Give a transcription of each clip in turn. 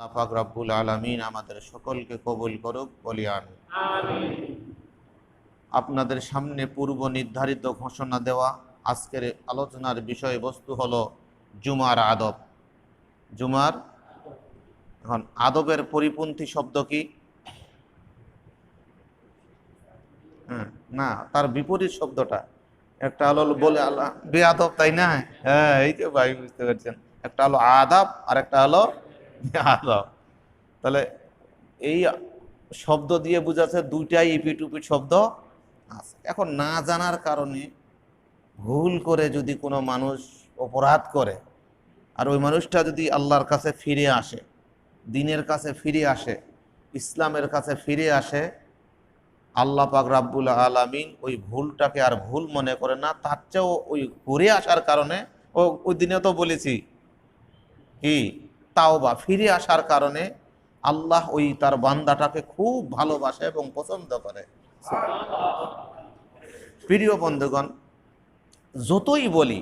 আফাক রব্বুল আলমিন আমাদের সকলকে কবুল করুক বলি আমি আপনাদের সামনে পূর্ব নির্ধারিত ঘোষণা দেওয়া আজকের আলোচনার বিষয়বস্তু হলো জুমার আদব। জুমার এখন আদবের পরিপন্থী শব্দ কি? হ্যাঁ না তার বিপরীত শব্দটা। একটা হলো বলে আল্লাহ বেআদব তাই না? হ্যাঁ এই যে ভাই বুঝতে পারছেন। একটা হলো আদাব আর একটা হলো আদব তাহলে এই শব্দ দিয়ে বোঝাচ্ছে দুইটাই ইপিট উপিট শব্দ আছে। এখন না জানার কারণে ভুল করে যদি কোনো মানুষ অপরাধ করে, আর ওই মানুষটা যদি আল্লাহর কাছে ফিরে আসে, দিনের কাছে ফিরে আসে, ইসলামের কাছে ফিরে আসে, আল্লাহ পাক রাব্বুল আলামিন ওই ভুলটাকে আর ভুল মনে করে না, তার চেয়েও ওই ঘুরে আসার কারণে, ও ওই দিনে তো বলেছি, কি তাও বা ফিরে আসার কারণে আল্লাহ ওই তার বান্দাটাকে খুব ভালোবাসে এবং পছন্দ করে। প্রিয় বন্ধুগণ, যতই বলি,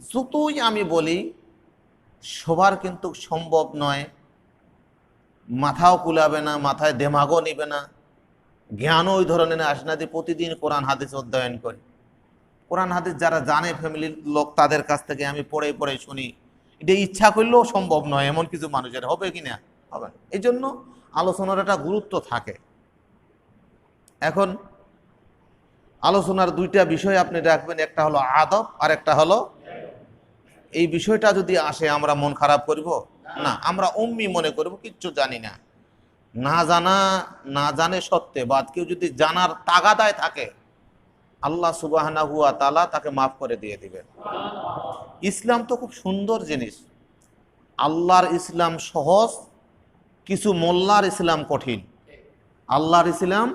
যতই আমি বলি, সবার কিন্তু সম্ভব নয় মাথাও কুলাবে না, মাথায় দেমাগও নিবে না। জ্ঞানও ওই ধরনের আসে না যে প্রতিদিন কোরআন, হাদিস অধ্যয়ন করি। কোরআন, হাদিস যারা জানে ফ্যামিলির লোক তাদের কাছ থেকে আমি পড়ে পড়ে শুনি। এটা ইচ্ছা করলেও সম্ভব নয়, এমন কিছু মানুষের হবে কি না? হবে এই জন্য আলোচনার একটা গুরুত্ব থাকে। এখন আলোচনার দুইটা বিষয় আপনি রাখবেন, একটা হলো আদব আর একটা হলো এই বিষয়টা যদি আসে আমরা মন খারাপ করব? না, আমরা উম্মি মনে করব, কিচ্ছু জানি না। না জানা, না জানে সত্ত্বে, বাদ কেউ যদি জানার তাগাদায় থাকে আল্লাহ সুবাহানা হুয়া তালা তাকে মাফ করে দিয়ে দিবেন। ইসলাম তো খুব সুন্দর জিনিস। আল্লাহর ইসলাম সহজ, কিছু মোল্লার ইসলাম কঠিন। আল্লাহর ইসলাম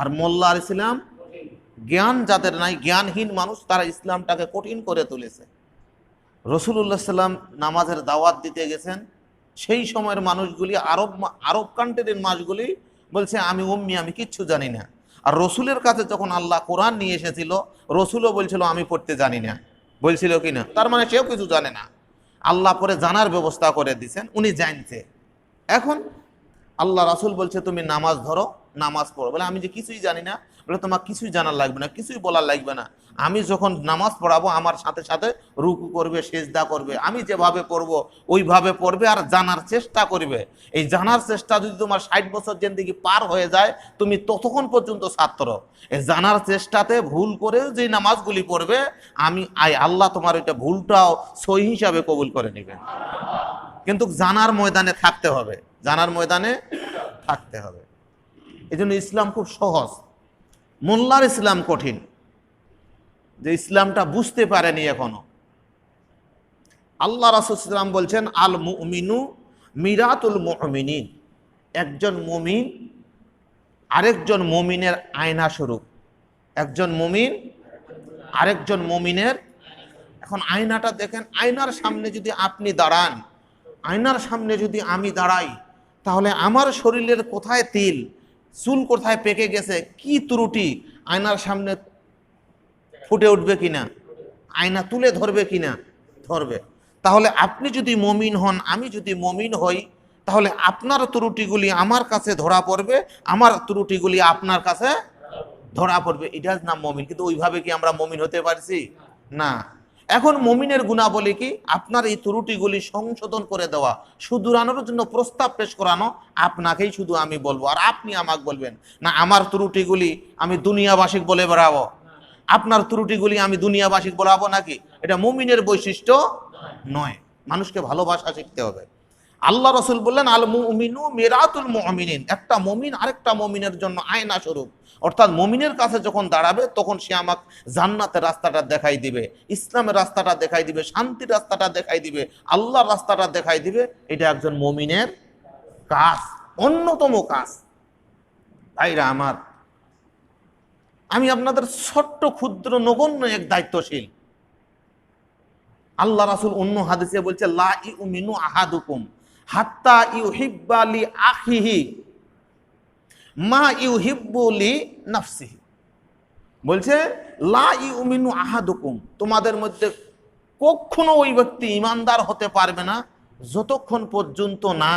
আর মোল্লার ইসলাম জ্ঞান যাদের নাই, জ্ঞানহীন মানুষ, তারা ইসলামটাকে কঠিন করে তুলেছে। রসুল্লাহ সাল্লাম নামাজের দাওয়াত দিতে গেছেন। সেই সময়ের মানুষগুলি আরব আরব কান্ট্রির মাসগুলি বলছে, আমি উম্মি, আমি কিচ্ছু জানি না। আর রসুলের কাছে যখন আল্লাহ কোরআন নিয়ে এসেছিল, রসুলও বলছিল, আমি পড়তে জানি না। বলছিল কি না তার মানে সেও কিছু জানে না। আল্লাহ পরে জানার ব্যবস্থা করে দিছেন, উনি জানছে। এখন আল্লাহ রাসুল বলছে, তুমি নামাজ ধরো নামাজ পড়ো। বলে আমি যে কিছুই জানি না, বলে তোমার কিছুই জানার লাগবে না, কিছুই বলার লাগবে না। আমি যখন নামাজ পড়াবো, আমার সাথে সাথে রুকু করবে, সেজদা করবে। আমি যেভাবে পড়ব, ওইভাবে পড়বে আর জানার চেষ্টা করবে। এই জানার চেষ্টা যদি তোমার ষাট বছর জেন্দিগি পার হয়ে যায়, তুমি ততক্ষণ পর্যন্ত ছাত্র। এই জানার চেষ্টাতে ভুল করে যে নামাজগুলি পড়বে, আমি, আই, আল্লাহ তোমার ওইটা ভুলটাও সই হিসাবে কবুল করে নেবেন কিন্তু জানার ময়দানে থাকতে হবে। জানার ময়দানে থাকতে হবে। এই জন্য ইসলাম খুব সহজ। মোল্লার ইসলাম কঠিন। যে ইসলামটা বুঝতে পারেনি এখনও। আল্লাহ রাসুলাম বলছেন আল মুমিনু মিরাতুল মুমিনিন। একজন মুমিন আরেকজন মুমিনের আয়না স্বরূপ। একজন মুমিন আরেকজন মুমিনের, এখন আয়নাটা দেখেন, আয়নার সামনে যদি আপনি দাঁড়ান, আয়নার সামনে যদি আমি দাঁড়াই, তাহলে আমার শরীরের কোথায় তিল? চুল কোথায় পেকে গেছে, কি ত্রুটি, আয়নার সামনে ফুটে উঠবে কিনা, আয়না তুলে ধরবে কিনা, ধরবে। তাহলে আপনি যদি মমিন হন, আমি যদি মমিন হই, তাহলে আপনার ত্রুটিগুলি আমার কাছে ধরা পড়বে, আমার ত্রুটিগুলি আপনার কাছে ধরা পড়বে। এটার নাম মমিন কিন্তু ওইভাবে কি আমরা মমিন হতে পারছি? না। এখন মমিনের গুণাবলী কি? আপনার এই ত্রুটিগুলি সংশোধন করে দেওয়া। সুদূরানোর জন্য প্রস্তাব পেশ করানো, আপনাকেই শুধু আমি বলব। আর আপনি আমাকে বলবেন, না, আমার ত্রুটিগুলি আমি দুনিয়াবাসিক বলে বেড়াবো। আপনার ত্রুটিগুলি আমি দুনিয়াবাসিক বলাবো নাকি? এটা মমিনের বৈশিষ্ট্য নয়। মানুষকে ভালোবাসা শিখতে হবে। আল্লাহ রসুল বললেন, আল মুমিনু মেরাতুল মুমিনিন। একটা মমিন আরেকটা মমিনের জন্য আয়না স্বরূপ। অর্থাৎ মমিনের কাছে যখন দাঁড়াবে, তখন সে আমাকে জান্নাতের রাস্তাটা দেখাই দিবে, ইসলামের রাস্তাটা দেখাই দিবে, শান্তির রাস্তাটা দেখাই দিবে, আল্লাহর রাস্তাটা দেখাই দিবে। এটা একজন মমিনের কাজ, অন্যতম কাজ। ভাইরা আমার, আমি আপনাদের ছোট্ট, ক্ষুদ্র, নগণ্য এক দায়িত্বশীল। আল্লাহ রাসুল অন্য হাদিসে বলছে, লা ইউমিনু আহাদুকুম। হাত্তা ইউহিব্বালি আখিহি, মা ইউহিব্বুলি নাফসিহি। বলছে, লা ইউমিনু আহাদুকুম, তোমাদের মধ্যে কখনো ওই ব্যক্তি ইমানদার হতে পারবে না, যতক্ষণ পর্যন্ত না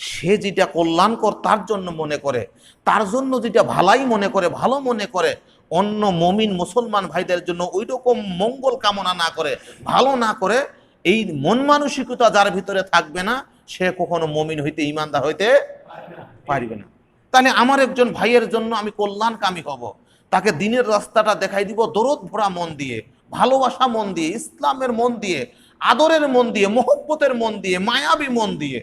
সে যেটা কল্যাণকর তার জন্য মনে করে, তার জন্য যেটা ভালাই মনে করে, ভালো মনে করে, অন্য মমিন মুসলমান ভাইদের জন্য ওই রকম মঙ্গল কামনা না করে, ভালো না করে, এই মন মানসিকতা যার ভিতরে থাকবে না সে কখনো মমিন হইতে ইমানদার হইতে পারবে না। তাহলে আমার একজন ভাইয়ের জন্য আমি কল্যাণকামী হব। তাকে দিনের রাস্তাটা দেখাই দিব, দরদ ভরা মন দিয়ে, ভালোবাসা মন দিয়ে, ইসলামের মন দিয়ে, আদরের মন দিয়ে, মোহব্বতের মন দিয়ে, মায়াবী মন দিয়ে।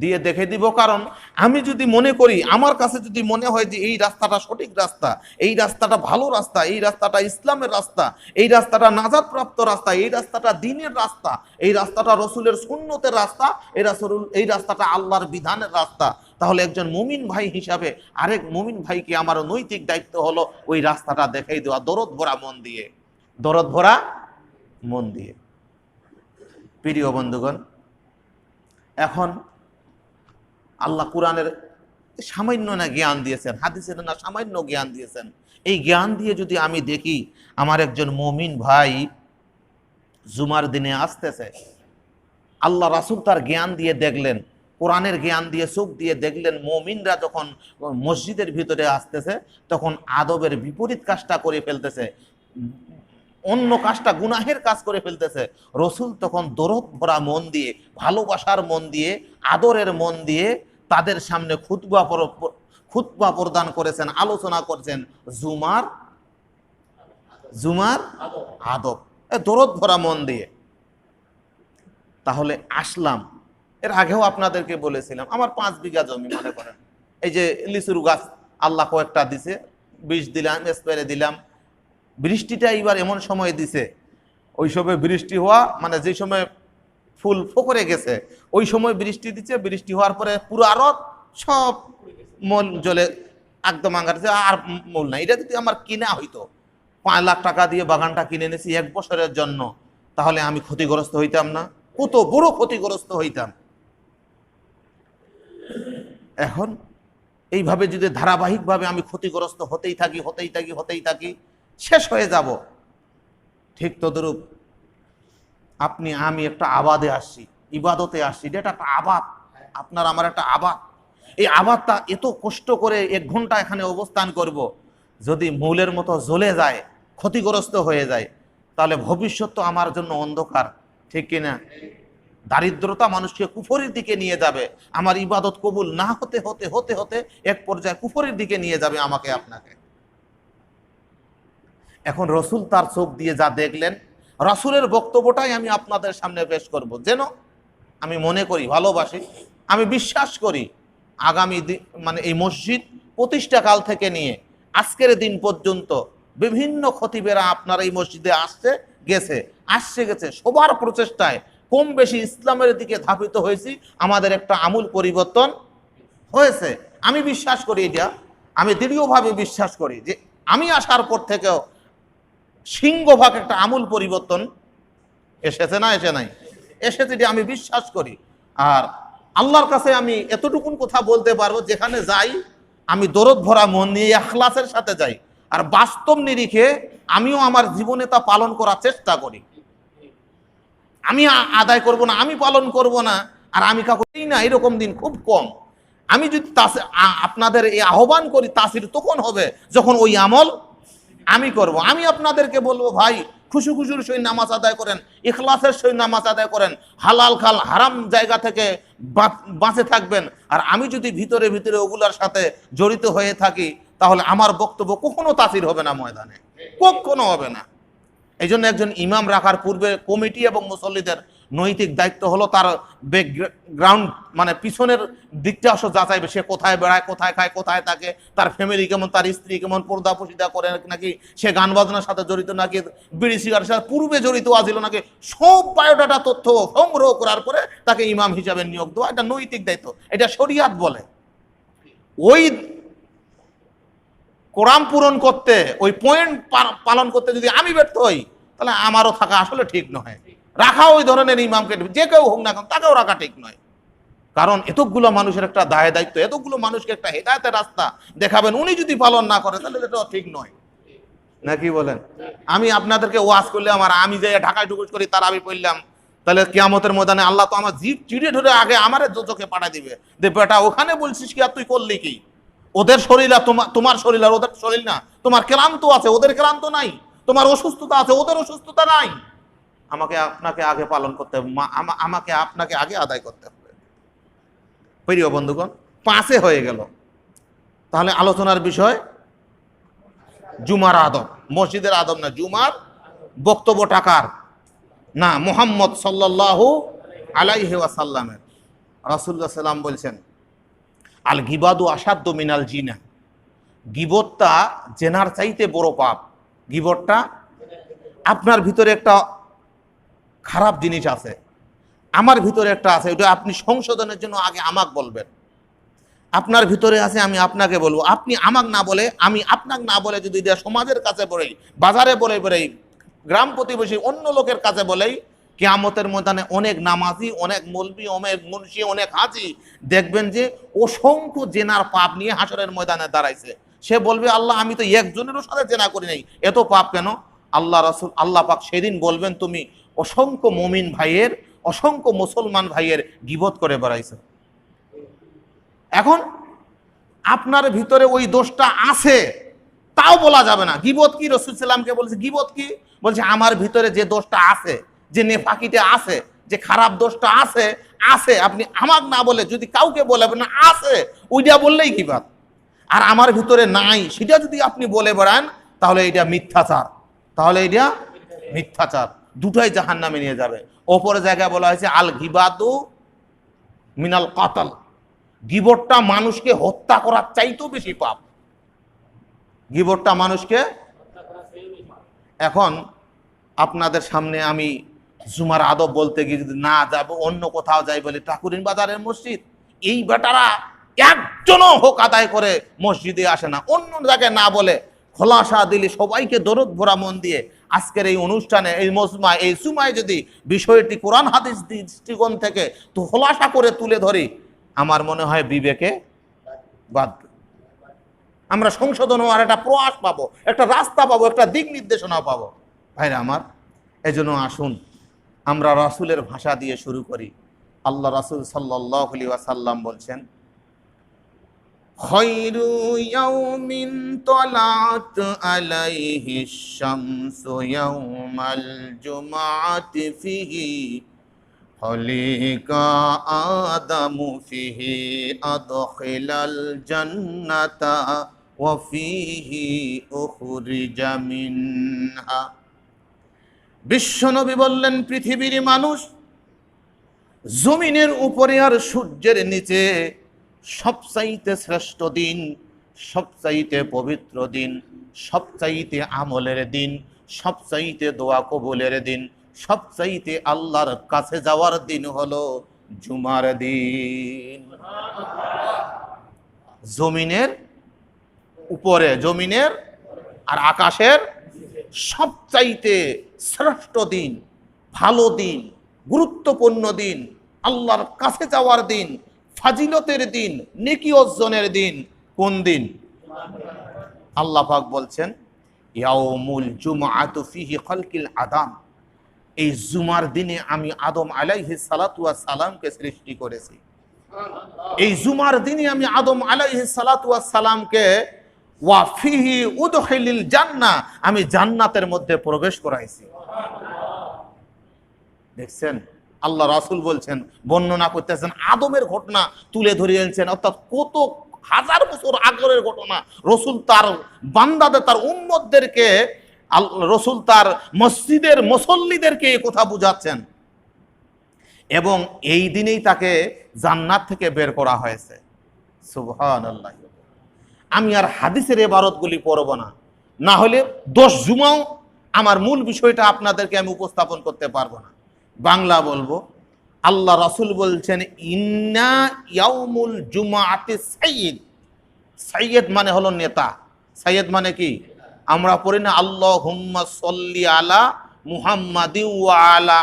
দিয়ে দেখে দিব, কারণ আমি যদি মনে করি, আমার কাছে যদি মনে হয় যে এই রাস্তাটা সঠিক রাস্তা, এই রাস্তাটা ভালো রাস্তা, এই রাস্তাটা ইসলামের রাস্তা, এই রাস্তাটা নাজাদ প্রাপ্ত রাস্তা, এই রাস্তাটা দিনের রাস্তা, এই রাস্তাটা রসুলের সুন্নতের রাস্তা, এই রাসুল, এই রাস্তাটা আল্লাহর বিধানের রাস্তা, তাহলে একজন মুমিন ভাই হিসাবে আরেক মুমিন ভাইকে আমার নৈতিক দায়িত্ব হলো ওই রাস্তাটা দেখাই দেওয়া, দরদ ভরা মন দিয়ে। দরদ ভরা মন দিয়ে। প্রিয় বন্ধুগণ, এখন আল্লাহ কোরআনের সামান্য না জ্ঞান দিয়েছেন, হাদিসের না সামান্য জ্ঞান দিয়েছেন। এই জ্ঞান দিয়ে যদি আমি দেখি, আমার একজন মমিন ভাই জুমার দিনে আসতেছে, আল্লাহ রাসুল তার জ্ঞান দিয়ে দেখলেন, কোরআনের জ্ঞান দিয়ে চোখ দিয়ে দেখলেন, মমিনরা যখন মসজিদের ভিতরে আসতেছে, তখন আদবের বিপরীত কাজটা করে ফেলতেছে, অন্য কাজটা গুনাহের কাজ করে ফেলতেছে। রসুল তখন দরদ ভরা মন দিয়ে, ভালোবাসার মন দিয়ে, আদরের মন দিয়ে তাদের সামনে খুতবা খুতবা প্রদান করেছেন, আলোচনা করেছেন জুমার জুমার আদব। দরদ ভরা মন দিয়ে। তাহলে আসলাম। এর আগেও আপনাদেরকে বলেছিলাম, আমার পাঁচ বিঘা জমি মনে করেন। এই যে লিচুর গাছ আল্লাহ কয়েকটা দিছে, বিষ দিলাম, স্প্রে দিলাম। বৃষ্টিটা এইবার এমন সময় দিছে, ওই সময় বৃষ্টি হওয়া মানে যে সময় ফুল ফোকরে গেছে। ওই সময় বৃষ্টি দিচ্ছে, বৃষ্টি হওয়ার পরে পুরো আরও সব মল জলে একদম আঙ্গারছে আর মূল নাই। এটা যদি আমার কিনা হইতো, পাঁচ লাখ টাকা দিয়ে বাগানটা কিনে এনেছি এক বছরের জন্য, তাহলে আমি ক্ষতিগ্রস্ত হইতাম না। কত বড় ক্ষতিগ্রস্ত হইতাম। এখন এইভাবে যদি ধারাবাহিকভাবে আমি ক্ষতিগ্রস্ত হতেই থাকি হতেই থাকি হতেই থাকি, শেষ হয়ে যাব। ঠিক তদরূপ আপনি, আমি একটা আবাদে আসছি, ইবাদতে আসছি। এটা একটা আবাদ। আপনার আমার একটা আবাদ। এই আবাদটা এত কষ্ট করে এক ঘণ্টা এখানে অবস্থান করব। যদি মূলের মতো জ্বলে যায়, ক্ষতিগ্রস্ত হয়ে যায়, তাহলে ভবিষ্যৎ তো আমার জন্য অন্ধকার, ঠিক কিনা দারিদ্রতা মানুষকে কুফরের দিকে নিয়ে যাবে। আমার ইবাদত কবুল না হতে হতে হতে হতে এক পর্যায়ে কুফরের দিকে নিয়ে যাবে আমাকে আপনাকে। এখন রসুল তার চোখ দিয়ে যা দেখলেন রসুলের বক্তব্যটাই আমি আপনাদের সামনে পেশ করব। যেন আমি মনে করি, ভালোবাসি, আমি বিশ্বাস করি, আগামী মানে এই মসজিদ প্রতিষ্ঠাকাল থেকে নিয়ে আজকের দিন পর্যন্ত বিভিন্ন খতিবেরা আপনার এই মসজিদে আসছে, গেছে আসছে, গেছে। সবার প্রচেষ্টায় কম বেশি ইসলামের দিকে ধাবিত হয়েছি। আমাদের একটা আমূল পরিবর্তন হয়েছে। আমি বিশ্বাস করি এটা। আমি দৃঢ়ভাবে বিশ্বাস করি যে আমি আসার পর থেকেও সিংহভাগ একটা আমূল পরিবর্তন এসেছে না, এসে নাই? এসেছে যে আমি বিশ্বাস করি। আর আল্লাহর কাছে আমি এতটুকুন কথা বলতে পারব, যেখানে যাই, আমি দরদ ভরা মন নিয়ে আখলাসের সাথে যাই। আর বাস্তব নিরিখে আমিও আমার জীবনে তা পালন করার চেষ্টা করি। আমি আদায় করব না, আমি পালন করব না, আর আমি কাকুই না, এরকম দিন খুব কম। আমি যদি আপনাদের এই আহ্বান করি, তাসির তখন হবে যখন ওই আমল আমি করব। আমি আপনাদেরকে বলব, ভাই, খুশু খুশুর সই নামাজ আদায় করেন, ইখলাসের সই নামাজ আদায় করেন, হালাল খাল হারাম জায়গা থেকে বাঁচ- থাকবেন। আর আমি যদি ভিতরে ভিতরে ওগুলার সাথে জড়িত হয়ে থাকি, তাহলে আমার বক্তব্য কখনো তাসির হবে না ময়দানে। কখনো হবে না। এই জন্য একজন ইমাম রাখার পূর্বে কমিটি এবং মুসল্লিদের নৈতিক দায়িত্ব হলো তার ব্যাকগ্রাউন্ড মানে পিছনের দিকটা আসলে যাচাইবে সে কোথায় বেড়ায়, কোথায় খায়, কোথায় থাকে, তার ফ্যামিলি কেমন, তার স্ত্রী কেমন, পর্দা পশিদা করে নাকি সে গান বাজনার সাথে জড়িত নাকি বিড়ি সিগারের সাথে, পূর্বে জড়িত আছিল নাকি, সব বায়োডাটা তথ্য সংগ্রহ করার পরে তাকে ইমাম হিসাবে নিয়োগ দেওয়া, এটা নৈতিক দায়িত্ব, এটা শরিয়াত বলে। ওই কোরআন পূরণ করতে, ওই পয়েন্ট পালন করতে যদি আমি ব্যর্থ হই, তাহলে আমারও থাকা আসলে ঠিক নয়। রাখা ওই ধরনের ইমামকে যে কেউ হোক না কেন, তাকেও রাখা ঠিক নয়। কারণ এতগুলো মানুষের একটা দায় দায়িত্ব, এতগুলো মানুষকে একটা হেদায়তের রাস্তা দেখাবেন, উনি যদি পালন না করে, তাহলে এটা ঠিক নয়। নাকি বলেন? আমি আপনাদেরকে ওয়াজ করলে আমার আমি যে ঢাকায় ঢুকুস করি, তার আমি পড়লাম। তাহলে কিয়ামতের ময়দানে আল্লাহ তো আমার জিপ চিড়ে ধরে আগে আমার চোখে পাঠা দিবে। যে বেটা, ওখানে বলছিস কি আর তুই করলি কি? ওদের শরীর আর তোমার তোমার শরীর আর ওদের শরীর না। তোমার ক্লান্ত আছে, ওদের ক্লান্ত নাই। তোমার অসুস্থতা আছে, ওদের অসুস্থতা নাই। আমাকে আপনাকে আগে পালন করতে হবে আমাকে আপনাকে আগে আদায় করতে হবে। প্রিয় বন্ধুগণ, পাঁচে হয়ে গেল। তাহলে আলোচনার বিষয় জুমার আদব, মসজিদের আদব না, জুমার বক্তব্য টাকার না, মোহাম্মদ সাল্লাল্লাহু আলাইহি ওয়াসাল্লামের। রাসূলুল্লাহ সাল্লাম বলছেন, আল গিবাদু আসাদ্দ মিনাল জিনা। গিবতটা জেনার চাইতে বড় পাপ। গিবতটা আপনার ভিতরে একটা খারাপ জিনিস আছে। আমার ভিতরে একটা আছে, ওটা আপনি সংশোধনের জন্য আগে আমাক বলবেন। আপনার ভিতরে আছে, আমি আপনাকে বলব। আপনি আমাক না বলে, আমি আপনাকে না বলে যদি সমাজের কাছে বলেই বাজারে বলে বেড়েই গ্রাম প্রতিবেশী অন্য লোকের কাছে বলেই কেয়ামতের ময়দানে অনেক নামাজি, অনেক মলবি, অনেক মুন্সি, অনেক হাজি, দেখবেন যে অসংখ্য জেনার পাপ নিয়ে হাসরের ময়দানে দাঁড়াইছে। সে বলবে, আল্লাহ, আমি তো একজনেরও সাথে জেনা করি নাই। এত পাপ কেন? আল্লাহ রাসুল, আল্লাহ পাক সেদিন বলবেন, তুমি অসংখ্য মমিন ভাইয়ের, অসংখ্য মুসলমান ভাইয়ের গিবত করে বেড়াইছে। এখন আপনার ভিতরে ওই দোষটা আছে, তাও বলা যাবে না। গিবত কি? রসুল সাল্লামকে বলছে, গিবত কি? বলছে, আমার ভিতরে যে দোষটা আছে, যে নেফাকিতে আছে, যে খারাপ দোষটা আছে আছে। আপনি আমাক না বলে যদি কাউকে বলে না আছে, ওইটা বললেই গিবাত আর আমার ভিতরে নাই, সেটা যদি আপনি বলে বেড়ান, তাহলে এটা মিথ্যাচার। তাহলে এটা মিথ্যাচার। দুটাই জাহান নামে নিয়ে যাবে। ওপরে জায়গায় বলা হয়েছে, আল গিবাদু মিনাল কাতাল। গিবটটা মানুষকে হত্যা করার চাইতেও বেশি পাপ। গিবটটা মানুষকে এখন আপনাদের সামনে আমি জুমার আদব বলতে গিয়ে যদি না যাব, অন্য কোথাও যাই বলে ঠাকুরিন বাজারের মসজিদ, এই বেটারা একজনও হোক আদায় করে মসজিদে আসে না। অন্য জায়গায় না বলে খোলাসা দিলে, সবাইকে দরদ ভরা মন দিয়ে আজকের এই অনুষ্ঠানে, এই মজমায় এই সুমায় যদি বিষয়টি কোরআন, হাদিস দৃষ্টিকোণ থেকে তো খোলাসা করে তুলে ধরি, আমার মনে হয় বিবেকে বাধ্য। আমরা সংশোধন হওয়ার একটা প্রয়াস পাবো, একটা রাস্তা পাবো, একটা দিক নির্দেশনা পাবো। ভাইরা আমার, এজন্য আসুন, আমরা রাসূলের ভাষা দিয়ে শুরু করি। আল্লাহ রাসূল সাল্লাল্লাহু আলাইহি ওয়াসাল্লাম বলছেন ইয়াউমিন তলাত আলাইহি শামসু ইয়াউমাল জুমআতি ফিহি হলিকা আদামু ফিহি আদখিলাল জান্নাতা ওয়া ফিহি উখরিজা মিনহা। বিশ্বনবী বললেন, পৃথিবীর মানুষ জমিনের উপরে আর সূর্যের নিচে সবচাইতে শ্রেষ্ঠ দিন, সবচাইতে পবিত্র দিন, সবচাইতে আমলের দিন, সবচাইতে দোয়া কবুলের দিন, সবচাইতে আল্লাহর কাছে যাওয়ার দিন হলো জুমার দিন। জমিনের উপরে, জমিনের আর আকাশের সবচাইতে শ্রেষ্ঠ দিন, ভালো দিন, গুরুত্বপূর্ণ দিন, আল্লাহর কাছে যাওয়ার দিন ফাজিলতের দিন, নেকি অর্জনের দিন, কোন দিন? আল্লাহ পাক বলছেন, ইয়াউমুল জুমআতু ফিহি খালকিল আদাম এই জুমার দিনে আমি আদম আলাইহিস সালাতু ওয়াস সালামকে সৃষ্টি করেছি। এই জুমার দিনে আমি আদম আলাইহিস সালাতু ওয়াস সালামকে, ওয়া ফিহি উদখিলিল জান্নাহ, আমি জান্নাতের মধ্যে প্রবেশ করাইছি। দেখছেন? আল্লাহ রাসূল বলছেন, বর্ণনা করতেছেন আদমের ঘটনা তুলে ধরে এনেছেন। অর্থাৎ কত হাজার বছর আগরের ঘটনা, রসুল তার বান্দাদের, তার উম্মতদেরকে, আল- রসুল তার মসজিদের মুসল্লিদেরকে এই কথা বুঝাচ্ছেন। এবং এই দিনেই তাকে জান্নাত থেকে বের করা হয়েছে। আমি আর হাদিসের এবারতগুলি পড়ব না। না হলে দশ জুমাও আমার মূল বিষয়টা আপনাদেরকে আমি উপস্থাপন করতে পারব না। বাংলা বলব, আল্লাহ রাসূল বলছেন, ইন্না ইয়াউমুল জুমাআতি সাইয়্যিদ। সাইয়্যিদ মানে হলো নেতা। সাইয়্যিদ মানে কি? আমরা পড়ি না আল্লাহ হুম্মা সল্লি আলা মুহাম্মাদি ওয়া আলা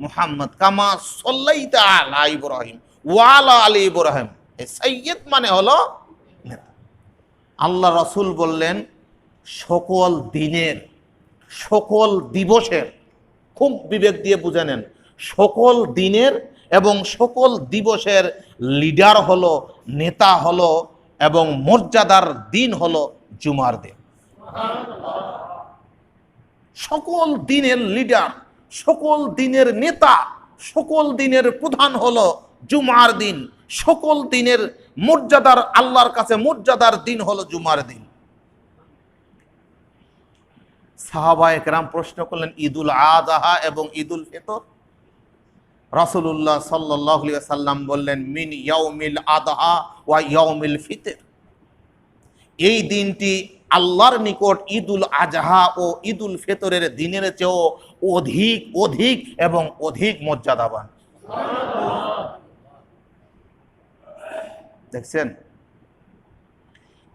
মুহাম্মদ। কামা সল্লাইতা আলা ইব্রাহিম ওয়ালা আলী ইব্রাহিম। এই সাইয়্যিদ মানে হলো নেতা। আল্লাহ রসুল বললেন, সকল দিনের, সকল দিবসের খুব বিবেক দিয়ে বুঝে নেন। সকল দিনের এবং সকল দিবসের লিডার হলো, নেতা হলো এবং মর্যাদার দিন হলো জুমার দিন। সকল দিনের লিডার, সকল দিনের নেতা, সকল দিনের প্রধান হলো জুমার দিন। সকল দিনের মর্যাদার, আল্লাহর কাছে মর্যাদার দিন হলো জুমার দিন। সাহাবা একরাম প্রশ্ন করলেন, ঈদুল আদাহা এবং ঈদুল ফিতর? রাসূলুল্লাহ আলাইহি সাল্লাম বললেন, মিন ইয়াউমিল আদাহা ওয়া ইয়াউমিল ফিতর। এই দিনটি আল্লাহর নিকট ঈদুল আজহা ও ঈদুল ফেতরের দিনের চেয়েও অধিক অধিক এবং অধিক মর্যাদাবান। দেখছেন?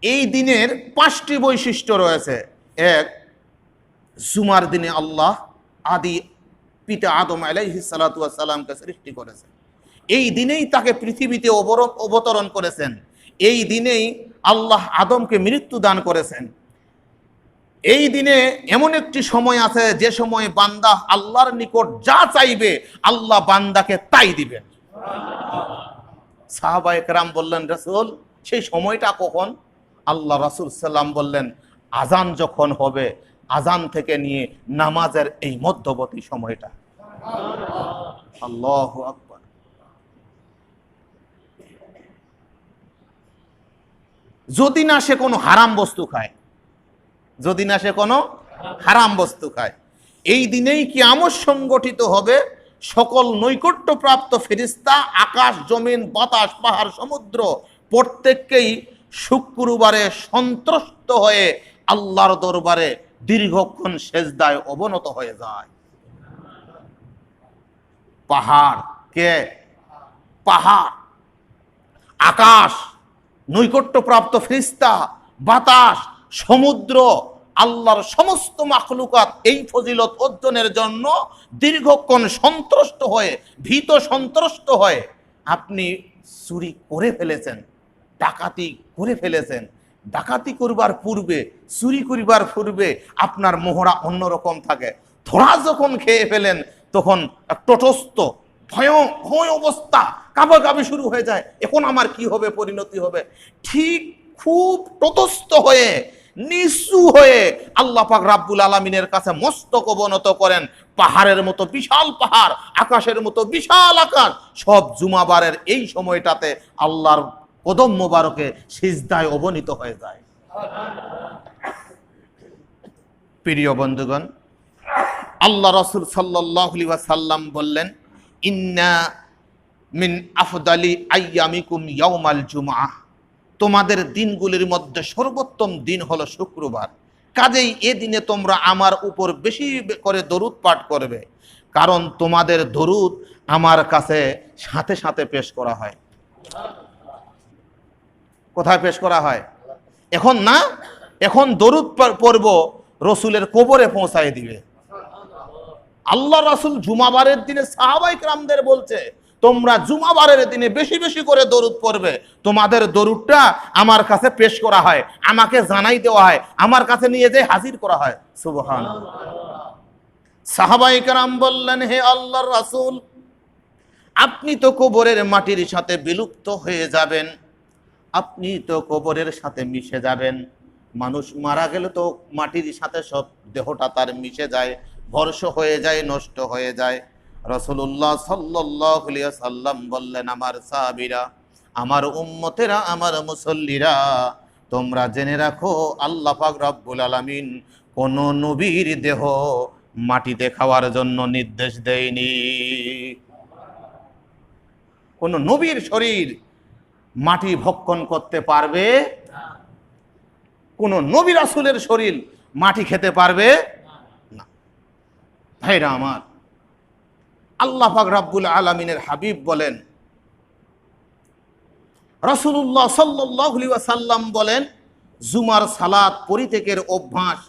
এই দিনের পাঁচটি বৈশিষ্ট্য রয়েছে। এক জুমার দিনে আল্লাহ আদি পিতা আদম আলাইহি সালাতামকে সৃষ্টি করেছেন। এই দিনেই তাকে পৃথিবীতে অবতরণ করেছেন। এই দিনেই আল্লাহ আদমকে মৃত্যু দান করেছেন। এই দিনে এমন একটি সময় আছে, যে সময় বান্দা আল্লাহর নিকট যা চাইবে, আল্লাহ বান্দাকে তাই দিবেন। সাহাবা একরাম বললেন, রসুল, সেই সময়টা কখন? আল্লাহ রাসুল সাল্লাম বললেন আজান যখন হবে আজান থেকে নিয়ে নামাজের এই মধ্যবর্তী সময়টা। যদি না সে কোনো হারাম বস্তু খায়, যদি না সে কোনো হারাম বস্তু খায়, এই দিনেই কি আমর সংগঠিত হবে সকল নৈকট্যপ্রাপ্ত ফেরিস্তা আকাশ, জমিন, বাতাস, পাহাড়, সমুদ্র, প্রত্যেককেই শুক্রবারে সন্ত্রস্ত হয়ে আল্লাহর দরবারে দীর্ঘক্ষণ সেজদায় অবনত হয়ে যায়। পাহাড় কে? পাহাড়। আকাশ, নৈকট্যপ্রাপ্ত ফেরিস্তা, বাতাস, সমুদ্র, আল্লাহর সমস্ত মাখলুকাত এই ফজিলত অর্জনের জন্য দীর্ঘক্ষণ সন্ত্রস্ত হয়ে, ভীত সন্ত্রস্ত হয়ে আপনি চুরি করে ফেলেছেন, ডাকাতি করে ফেলেছেন। ডাকাতি করবার পূর্বে, চুরি করিবার পূর্বে আপনার মোহরা অন্যরকম থাকে। ধরা যখন খেয়ে ফেলেন, তখন তটস্থ, ভয় ভয় অবস্থা কাবা কাবি শুরু হয়ে যায়। এখন আমার কি হবে, পরিণতি হবে? ঠিক খুব তটস্থ হয়ে, নিচু হয়ে আল্লাহ পাক রাব্বুল আলমিনের কাছে মস্তক অবনত করেন। পাহাড়ের মতো বিশাল পাহাড়, আকাশের মতো বিশাল আকাশ, সব জুমাবারের এই সময়টাতে আল্লাহর কদম মোবারকে সিজদায় অবনীত হয়ে যায়। প্রিয় বন্ধুগণ, আল্লাহ রসুল সাল্লাহ সাল্লাম বললেন, ইন্না মিন আফদালি আইয়ামিকুম ইয়াউমাল জুমআ তোমাদের দিনগুলির মধ্যে সর্বোত্তম দিন হলো শুক্রবার। কাজেই এ দিনে তোমরা আমার উপর বেশি করে দরুদ পাঠ করবে, কারণ তোমাদের দরুদ আমার কাছে সাথে সাথে পেশ করা হয়। কোথায় পেশ করা হয়? এখন না, এখন দরুদ পর্ব রসুলের কোবরে পৌঁছায় দিবে। আল্লাহ রাসুল জুমাবারের দিনে সাহাবাই রামদের বলছে, তোমরা জুমাবারের দিনে বেশি বেশি করে দরুদ পড়বে। তোমাদের দরুদটা আমার কাছে পেশ করা হয়, আমাকে জানাই দেওয়া হয়, আমার কাছে নিয়ে যেয়ে হাজির করা হয়। সুবহান সাহাবাই কারাম বললেন, হে আল্লাহর রাসূল, আপনি তো কবরের মাটির সাথে বিলুপ্ত হয়ে যাবেন। আপনি তো কবরের সাথে মিশে যাবেন। মানুষ মারা গেলে তো মাটির সাথে সব দেহটা তার মিশে যায়, ভরস হয়ে যায়, নষ্ট হয়ে যায়। রসুল্লাহ সাল্লাহ সাল্লাম বললেন, আমার সাহাবিরা, আমার উম্মতেরা, আমার মুসল্লিরা, তোমরা জেনে রাখো, আল্লাহ রব্বুল আলামিন কোন নবীর দেহ মাটিতে খাওয়ার জন্য নির্দেশ দেয়নি। কোন নবীর শরীর মাটি ভক্ষণ করতে পারবে। কোন নবী রাসূলের শরীর মাটি খেতে পারবে না। ভাইরা আমার, আল্লাহ পাক রাব্বুল আলামিনের হাবিব বলেন রসুল্লাহ সাল্লাহ সাল্লাম বলেন, জুমার সালাত পরিত্যাগের অভ্যাস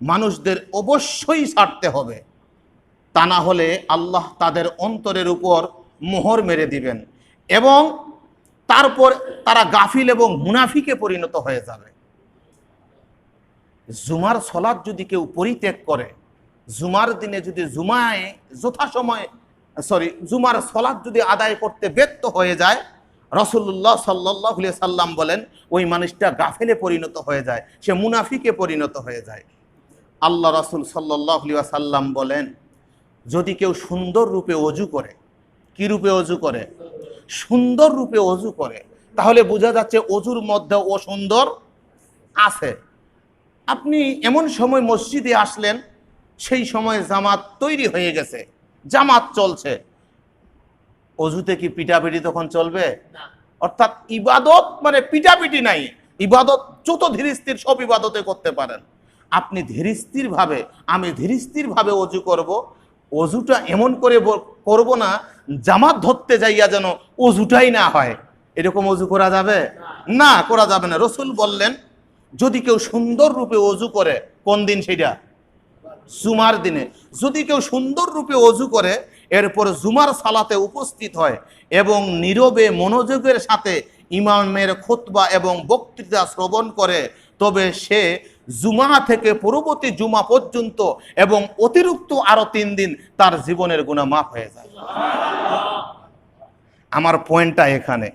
মানুষদের অবশ্যই ছাড়তে হবে। তা না হলে আল্লাহ তাদের অন্তরের উপর মোহর মেরে দিবেন এবং তারপর তারা গাফিল এবং মুনাফিকে পরিণত হয়ে যাবে। জুমার সলাদ যদি কেউ পরিত্যাগ করে, জুমার দিনে যদি জুমায় যথাসময় সরি জুমার সলাদ যদি আদায় করতে ব্যর্থ হয়ে যায় রসুল্লাহ সাল্লাহ সাল্লাম বলেন, ওই মানুষটা গাফেলে পরিণত হয়ে যায়, সে মুনাফিকে পরিণত হয়ে যায়। আল্লাহ রসুল সাল্লাহ সাল্লাম বলেন, যদি কেউ সুন্দর রূপে অজু করে, কি রূপে অজু করে? সুন্দর রূপে অজু করে তাহলে বোঝা যাচ্ছে অজুর মধ্যে ও সুন্দর আছে। আপনি এমন সময় মসজিদে আসলেন সেই সময় জামাত তৈরি হয়ে গেছে জামাত চলছে। অজুতে কি পিটাপিটি তখন চলবে? অর্থাৎ ইবাদত মানে পিটাপিটি নাই ইবাদত যত ধীরস্থির সব ইবাদতে করতে পারেন। আপনি ধীরস্থির ভাবে আমি ধীরস্থির ভাবে অজু করব অজুটা এমন করে করব না, জামাত ধরতে যাইয়া যেন অজুটাই না হয়। এরকম অজু করা যাবে? না, করা যাবে না। রসুল বললেন, যদি কেউ সুন্দর রূপে অজু করে, কোন দিন সেটা? জুমার দিনে। যদি কেউ সুন্দর রূপে অজু করে, এরপর জুমার সালাতে উপস্থিত হয় এবং নীরবে মনোযোগের সাথে ইমামের খোতবা এবং বক্তৃতা শ্রবণ করে, তবে সে জুমা থেকে পরবর্তী জুমা পর্যন্ত এবং অতিরিক্ত আরও তিন দিন তার জীবনের গুণা মাফ হয়ে যায়। আমার পয়েন্টটা এখানে।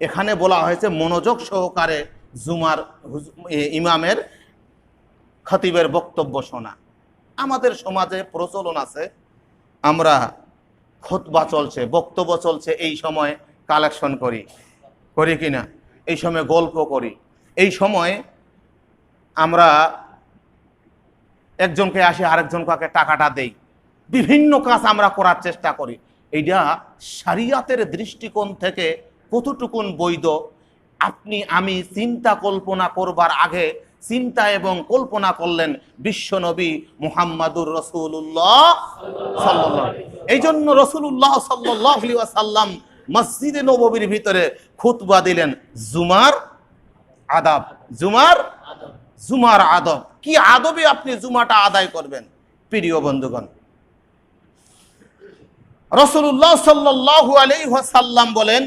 এখানে বলা হয়েছে, মনোযোগ সহকারে জুমার ইমামের খতিবের বক্তব্য শোনা। আমাদের সমাজে প্রচলন আছে, আমরা খতবা চলছে, বক্তব্য চলছে, এই সময় কালেকশন করি। করি কি না এই সময় গল্প করি। এই সময় আমরা একজনকে আসি, আরেকজন কাকে টাকাটা দেই। বিভিন্ন কাজ আমরা করার চেষ্টা করি। এইটা সারিয়াতের দৃষ্টিকোণ থেকে কতটুকুন বৈধ? আপনি, আমি চিন্তা কল্পনা করবার আগে চিন্তা এবং কল্পনা করলেন বিশ্বনবী মুহাম্মাদুর রসুল্লাহ সাল্লাল্লাহু এই জন্য রসুল্লাহ সাল্লাহ সাল্লাম মসজিদে নববীর ভিতরে খুতবা দিলেন। জুমার আদাব, জুমার জুমার আদব। কি আদবে আপনি জুমাটা আদায় করবেন? প্রিয় বন্ধুগণ রসুল্লাহ সাল্লাহু আলাইসাল্লাম বলেন,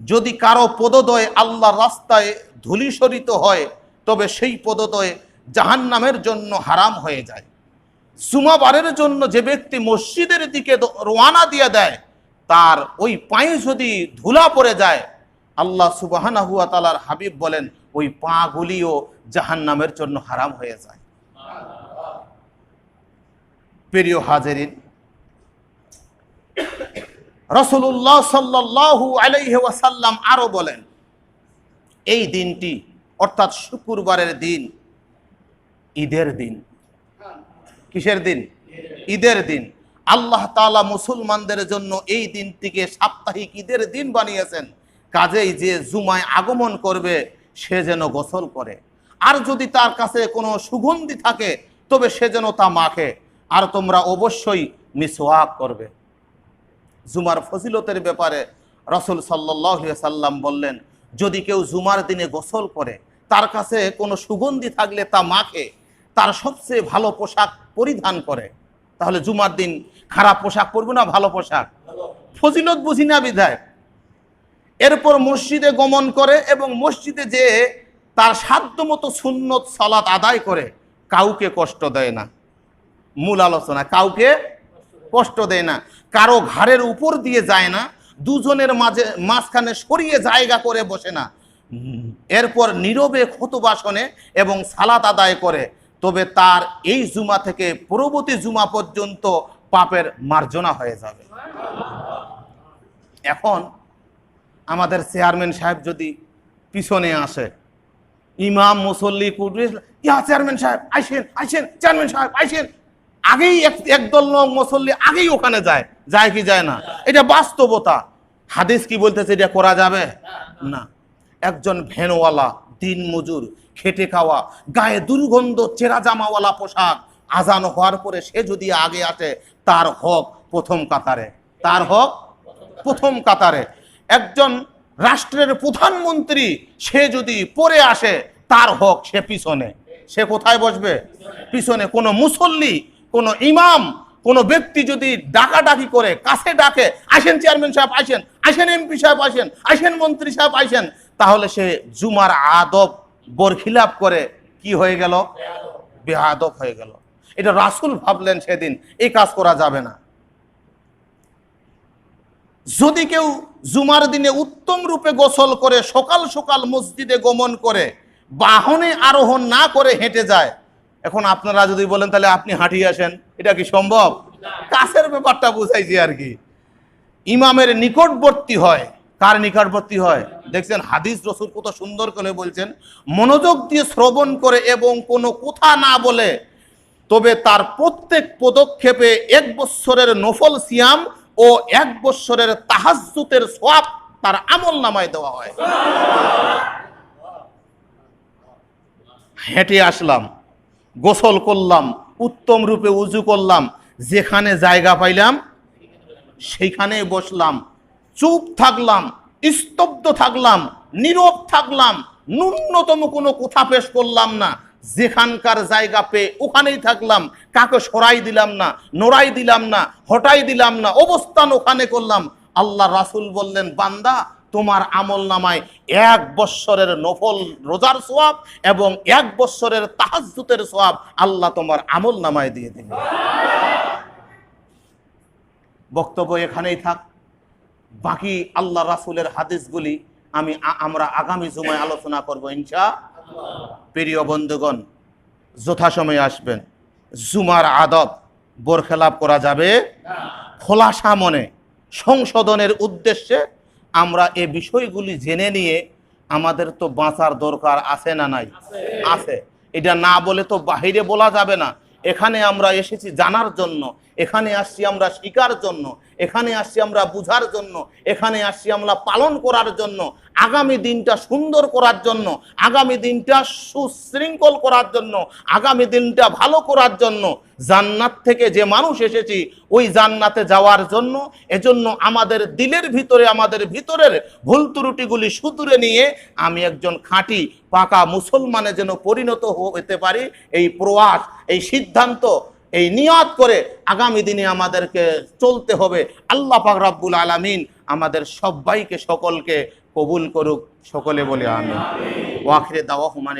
যদি কারও পদদয় আল্লাহ রাস্তায় ধূলিসরিত হয়, তবে সেই পদদয় জাহান্নামের জন্য হারাম হয়ে যায়। সুমাবারের জন্য যে ব্যক্তি মসজিদের দিকে রোয়ানা দিয়ে দেয়, তার ওই পায়ে যদি ধুলা পড়ে যায়, আল্লাহ সুবাহানা হুয়া তালার হাবিব বলেন ওই পাগুলিও জাহান্নামের জন্য হারাম হয়ে যায়। প্রিয় হাজেরিন রসুল্লাহ সাল্লাহু আলাইহি ওয়াসাল্লাম আরও বলেন, এই দিনটি অর্থাৎ শুক্রবারের দিন, ঈদের দিন। কিসের দিন? ঈদের দিন। আল্লাহ তাআলা মুসলমানদের জন্য এই দিনটিকে সাপ্তাহিক ঈদের দিন বানিয়েছেন। কাজেই যে জুমায় আগমন করবে সে যেন গোসল করে। আর যদি তার কাছে কোনো সুগন্ধি থাকে, তবে সে যেন তা মাখে। আর তোমরা অবশ্যই মিসওয়াক করবে। জুমার ফজিলতের ব্যাপারে রসুল সাল্লাহ সাল্লাম বললেন, যদি কেউ জুমার দিনে গোসল করে, তার কাছে কোনো সুগন্ধি থাকলে তা মাখে, তার সবচেয়ে ভালো পোশাক পরিধান করে। তাহলে জুমার দিন খারাপ পোশাক পরবো না, ভালো পোশাক? ফজিলত বুঝি না বিধায়। এরপর মসজিদে গমন করে এবং মসজিদে যে তার সাধ্যমতো সুন্নত সালাত আদায় করে, কাউকে কষ্ট দেয় না। মূল আলোচনা, কাউকে কষ্ট দেয় না। কারও ঘাড়ের উপর দিয়ে যায় না, দুজনের মাঝে, মাঝখানে সরিয়ে জায়গা করে বসে না। এরপর নীরবে ক্ষতবাসনে এবং সালাত আদায় করে, তবে তার এই জুমা থেকে পরবর্তী জুমা পর্যন্ত পাপের মার্জনা হয়ে যাবে। এখন আমাদের চেয়ারম্যান সাহেব যদি পিছনে আসে। ইমাম, মুসল্লি কুটুরি ইয়া চেয়ারম্যান সাহেব, আইসেন আইসেন, চেয়ারম্যান সাহেব, আইসেন। আগেই এক- একদল লোক, মুসল্লি আগেই ওখানে যায়। যায় কি যায় না? এটা বাস্তবতা। হাদিস কি বলতেছে, এটা করা যাবে? না। একজন ভ্যানওয়ালা দিন মজুর, খেটে খাওয়া, গায়ে দুর্গন্ধ, চেরা জামাওয়ালা পোশাক, আজান হওয়ার পরে সে যদি আগে আসে, তার হক প্রথম কাতারে। তার হক প্রথম কাতারে। একজন রাষ্ট্রের প্রধানমন্ত্রী, সে যদি পরে আসে, তার হক সে পিছনে। সে কোথায় বসবে? পিছনে কোনো মুসল্লি, কোনো ইমাম, কোনো ব্যক্তি যদি ডাকাডাকি করে, কাছে ডাকে, আসেন চেয়ারম্যান সাহেব আসেন আসেন এমপি সাহেব আসেন আসেন মন্ত্রী সাহেব আসেন, তাহলে সে জুমার আদব বরখিলাপ করে কি হয়ে গেল? বেআদব হয়ে গেল। এটা রাসুল ভাবলেন সেদিন, এই কাজ করা যাবে না। যদি কেউ জুমার দিনে উত্তম রূপে গোসল করে সকাল সকাল মসজিদে গমন করে, বাহনে আরোহণ না করে হেঁটে যায়। এখন আপনারা যদি বলেন, তাহলে আপনি হাঁটিয়ে আসেন, এটা কি সম্ভব? কাছের ব্যাপারটা বুঝাইছি আর কি। ইমামের নিকটবর্তী হয়। কার নিকটবর্তী হয়? দেখছেন, হাদিস রসুল কত সুন্দর করে বলছেন, মনোযোগ দিয়ে শ্রবণ করে এবং কোনো কথা না বলে, তবে তার প্রত্যেক পদক্ষেপে এক বৎসরের নফল সিয়াম ও এক বৎসরের তাহাজ্জুতের সব তার আমল নামায় দেওয়া হয়। হেঁটে আসলাম, গোসল করলাম, উত্তম রূপে উজু করলাম, যেখানে জায়গা পাইলাম, সেইখানে বসলাম, চুপ থাকলাম, স্তব্ধ থাকলাম, নীরব থাকলাম, ন্যূনতম কোনো কথা পেশ করলাম না। যেখানকার জায়গা পেয়ে ওখানেই থাকলাম, কাকে সরাই দিলাম না, নড়াই দিলাম না, হটাই দিলাম না, অবস্থান ওখানে করলাম। আল্লাহ রাসুল বললেন, বান্দা, তোমার আমল নামায় এক বৎসরের নফল রোজার সোয়াব এবং এক বৎসরের তাহাজ্জুতের সোয়াব আল্লাহ তোমার আমল নামায় দিয়ে দিবে। বক্তব্য এখানেই থাক। বাকি আল্লাহ রাসুলের হাদিসগুলি আমি আমরা আগামী সময় আলোচনা করব ইনশা প্রিয় বন্ধুগণ, যথাসময়ে আসবেন। জুমার আদব বোরখেলাপ করা যাবে খোলাসা মনে সংশোধনের উদ্দেশ্যে আমরা এ বিষয়গুলি জেনে নিয়ে আমাদের তো বাঁচার দরকার আছে না নাই? আছে। এটা না বলে তো বাহিরে বলা যাবে না। এখানে আমরা এসেছি জানার জন্য, এখানে আসছি আমরা শিকার জন্য, এখানে আসছি আমরা বুঝার জন্য, এখানে আসছি আমরা পালন করার জন্য। আগামী দিনটা সুন্দর করার জন্য, আগামী দিনটা সুশৃঙ্খল করার জন্য, আগামী দিনটা ভালো করার জন্য জান্নাত থেকে যে মানুষ এসেছি, ওই জান্নাতে যাওয়ার জন্য, এজন্য আমাদের দিলের ভিতরে, আমাদের ভিতরের ভুল ত্রুটিগুলি সুতুরে নিয়ে আমি একজন খাঁটি, পাকা মুসলমানে যেন পরিণত হতে পারি, এই প্রয়াস, এই সিদ্ধান্ত, এই নিয়ত করে আগামী দিনে আমাদেরকে চলতে হবে। আল্লাহ পাক রাব্বুল আলামিন আমাদের সবাইকে, সকলকে কবুল করুক সকলে বলে আমি ওয়াখরে দাওয়া হুমানের